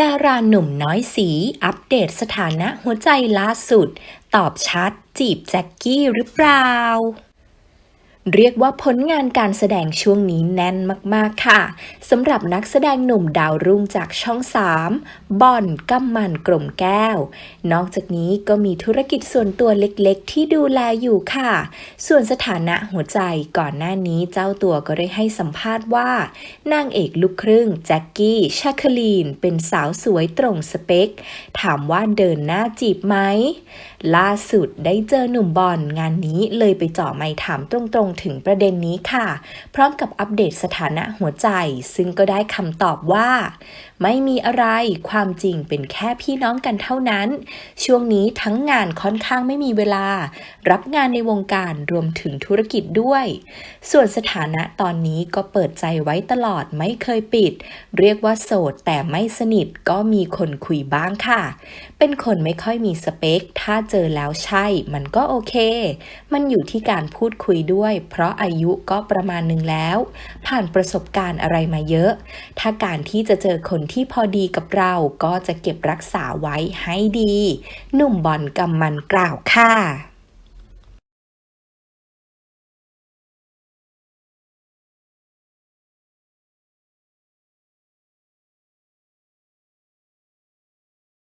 ดาราหนุ่มน้อยสี อัปเดตสถานะหัวใจล่าสุด ตอบชัดจีบแจ็คกี้หรือเปล่า เรียกว่าผลงานการแสดงช่วงนี้แน่นมากๆค่ะสำหรับนักแสดงหนุ่มดาวรุ่งจากช่อง 3บอนกัมมันกลมแก้ว นอกจากนี้ก็มีธุรกิจส่วนตัวเล็กๆ ที่ดูแลอยู่ค่ะ ส่วนสถานะหัวใจก่อนหน้านี้เจ้าตัวก็ได้ให้สัมภาษณ์ว่านางเอกลูกครึ่งแจ็คกี้ชาคลีน เป็นสาวสวยตรงสเปค ถามว่าเดินหน้าจีบไหมล่าสุดได้เจอหนุ่มบอลงานนี้เลยไปเจาะไมค์ถามตรงๆถึงประเด็นนี้ค่ะ พร้อมกับอัปเดตสถานะหัวใจ ซึ่งก็ได้คำตอบว่า ไม่มีอะไรความจริงเป็นแค่พี่น้องกันเท่านั้น ช่วงนี้ทั้งงานค่อนข้างไม่มีเวลา รับงานในวงการรวมถึงธุรกิจด้วย ส่วนสถานะตอนนี้ก็เปิดใจไว้ตลอดไม่เคยปิด เรียกว่าโสดแต่ไม่สนิทก็มีคนคุยบ้างค่ะ เป็นคนไม่ค่อยมีสเปค ถ้าเจอแล้วใช่ มันก็โอเค มันอยู่ที่การพูดคุยด้วยเพราะอายุก็ประมาณหนึ่งแล้ว ผ่านประสบการณ์อะไรมาเยอะ ถ้าการที่จะเจอคนที่พอดีกับเราก็จะเก็บรักษาไว้ให้ดี หนุ่มบอลกำมันกล่าวค่ะ